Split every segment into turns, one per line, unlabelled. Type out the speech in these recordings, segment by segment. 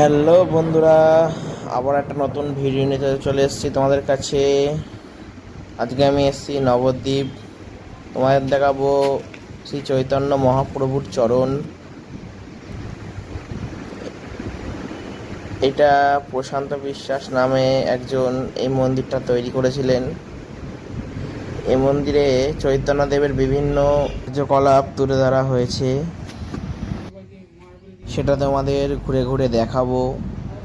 Hello বন্ধুরা, আবার একটা নতুন ভিডিও নিতে চলে এসেছি তোমাদের কাছে। আজকে আমি এসেছি নবদ্বীপ। তোমাদের দেখাবো শ্রী চৈতন্য মহাপ্রভুর চরণ। এটা প্রশান্ত বিশ্বাস নামে একজন এই মন্দিরটা তৈরি করেছিলেন। এই মন্দিরে চৈতন্যদেবের বিভিন্ন কার্যকলাপ তুলে ধরা হয়েছে। সেটা তোমাদের ঘুরে ঘুরে দেখাবো।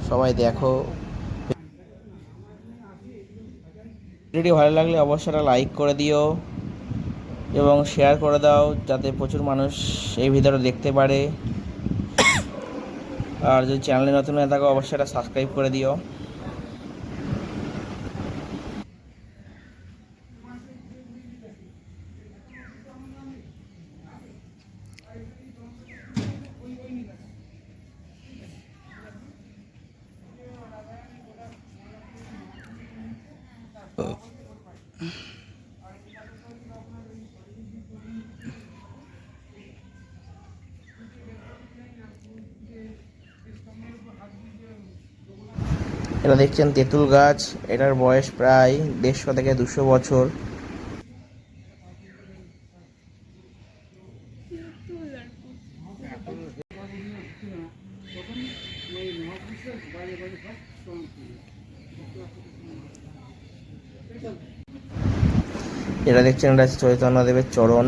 সবাই দেখো। ভিডিওটি ভালো লাগলে অবশ্যই লাইক করে দিও এবং শেয়ার করে দাও যাতে প্রচুর মানুষ এই ভিডিওটা দেখতে পারে। আর যদি চ্যানেলে নতুন হয়ে থাকো, অবশ্যই সাবস্ক্রাইব করে দিও। এটা দেখছেন তেঁতুল গাছ এটার বয়স প্রায় দেড়শো থেকে দুশো বছর। এটা দেখছেন এটা চৈতন্যদেবের চরণ।